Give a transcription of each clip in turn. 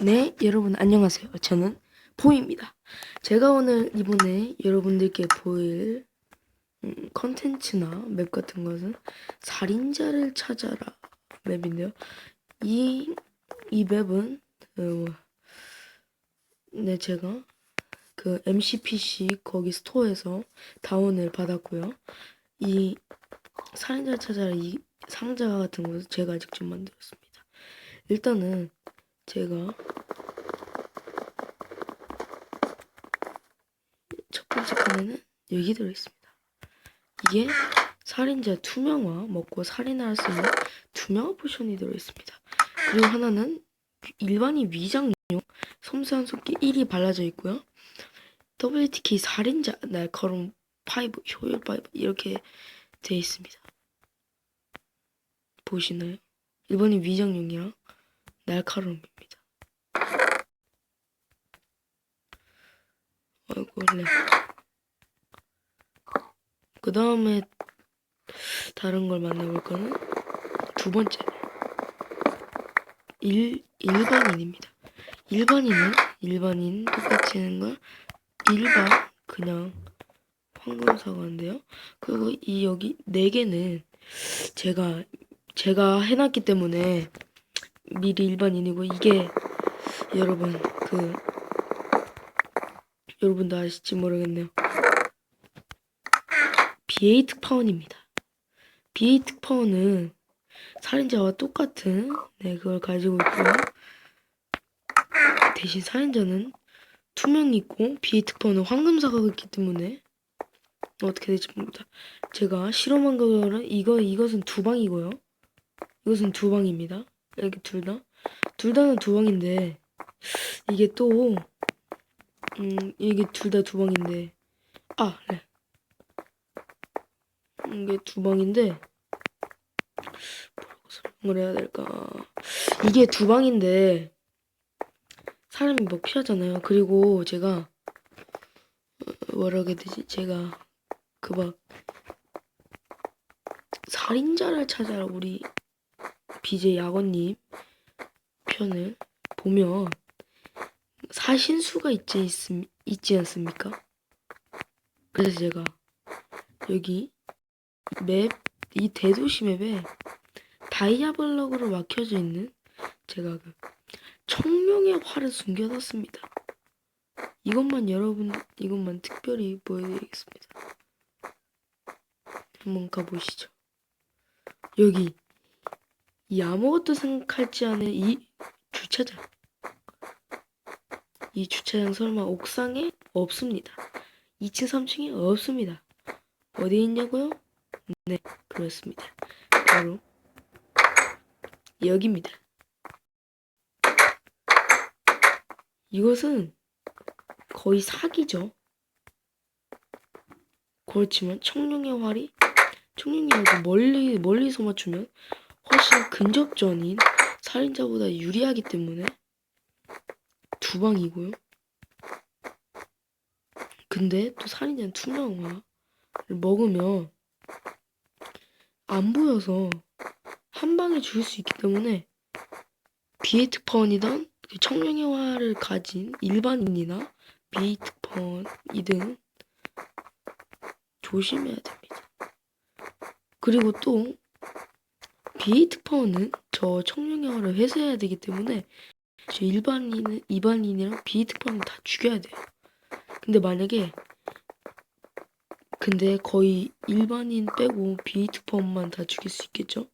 네, 여러분 안녕하세요. 저는 포입니다. 제가 오늘 이번에 여러분들께 보일 음, 컨텐츠나 맵 같은 것은 살인자를 찾아라 맵인데요. 이, 이 맵은 어, 네 제가 그 MCPC 거기 스토어에서 다운을 받았고요. 이 살인자를 찾아라 이 상자 같은 것을 제가 직접 만들었습니다. 일단은 제가 첫 번째 칸에는 여기 들어있습니다. 이게 살인자 투명화 먹고 살인할 수 있는 투명화 포션이 들어있습니다. 그리고 하나는 일반인 위장용 섬세한 속기 1이 발라져 있고요. WTK 살인자 날카로운 파이브 효율 파이브 이렇게 되어 있습니다. 보시나요? 일반인 위장용이랑 날카로움입니다. 아이고 원래 그 다음에 다른 걸 만나볼 거는 두 번째 일 일반인입니다. 일반인은 일반인 똑같이 하는 걸 일반 그냥 황금 사과인데요. 그리고 이 여기 네 개는 제가 제가 해놨기 때문에 미리 일반인이고 이게 여러분 그 여러분도 아실지 모르겠네요. BA 특파원입니다. BA 특파원은 살인자와 똑같은 네 그걸 가지고 있고요. 대신 살인자는 투명이 있고 BA 특파원은 황금 사과가 있기 때문에 어떻게 될지 모릅니다. 제가 실험한 거는 이거 이것은 두 방이고요. 이것은 두 방입니다. 이렇게 둘 다. 둘 다는 두 방인데, 이게 또, 음, 이게 둘 다 두 방인데, 아, 네. 이게 두 방인데, 뭐라고 설명을 해야 될까. 이게 두 방인데, 사람이 뭐 피하잖아요. 그리고 제가, 어, 뭐라고 해야 되지? 제가, 그 막, 살인자를 찾아라, 우리, BJ 야건님 편을 보면 사신수가 있지, 있, 있지 않습니까? 그래서 제가 여기 맵, 이 대도시 맵에 다이아블럭으로 막혀져 있는 제가 그 청룡의 활을 숨겨놨습니다. 이것만 여러분, 이것만 특별히 보여드리겠습니다. 한번 가보시죠. 여기 이 아무것도 생각하지 않은 이 주차장. 이 주차장 설마 옥상에 없습니다. 2층, 3층에 없습니다. 어디에 있냐고요? 네, 그렇습니다. 바로 여기입니다. 이것은 거의 사기죠. 그렇지만 청룡의 활이 청룡의 활도 멀리 멀리서 맞추면 훨씬 근접전인 살인자보다 유리하기 때문에 두 방이고요. 근데 또 살인자는 투명화를 먹으면 안 보여서 한 방에 죽일 수 있기 때문에 비에이 특파원이던 그 청룡의 화를 가진 일반인이나 비에이 특파원이든 조심해야 됩니다. 그리고 또 특파원은 저 청룡의 화를 회수해야 되기 때문에 저 일반인은 일반인이랑 특파원은 다 죽여야 돼요. 근데 만약에 근데 거의 일반인 빼고 특파원만 다 죽일 수 있겠죠?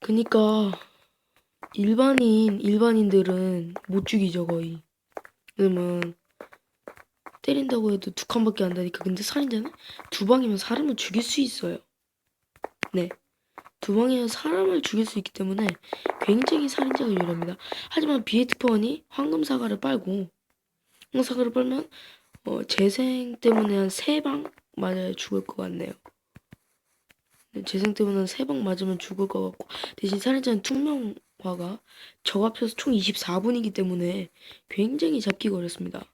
그니까 일반인 일반인들은 못 죽이죠 거의. 왜냐면 때린다고 해도 두 칸밖에 안 다니까. 근데 살인자는 두 방이면 사람을 죽일 수 있어요. 네. 두 방이면 사람을 죽일 수 있기 때문에 굉장히 살인자가 유리합니다. 하지만 비에트펀이 황금 사과를 빨고 황금 사과를 빨면 어, 재생 때문에 한 세 방 맞아야 죽을 것 같네요. 네, 재생 때문에 한세방 맞으면 죽을 것 같고 대신 살인자는 투명화가 적 앞에서 총 24분이기 때문에 굉장히 잡기가 어렵습니다.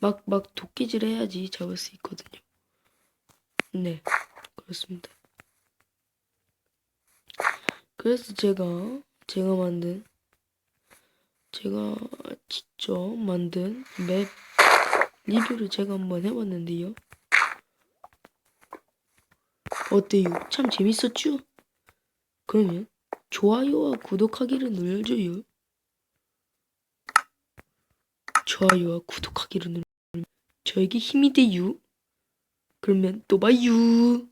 막, 막 도끼질 해야지 잡을 수 있거든요. 네, 그렇습니다. 그래서 제가 제가 만든 제가 직접 만든 맵 리뷰를 제가 한번 해봤는데요. 어때요? 참 재밌었죠? 그러면 좋아요와 구독하기를 눌러줘요. 좋아요와 구독하기를 눌러주면 저에게 힘이 돼요. 그러면 또 봐요.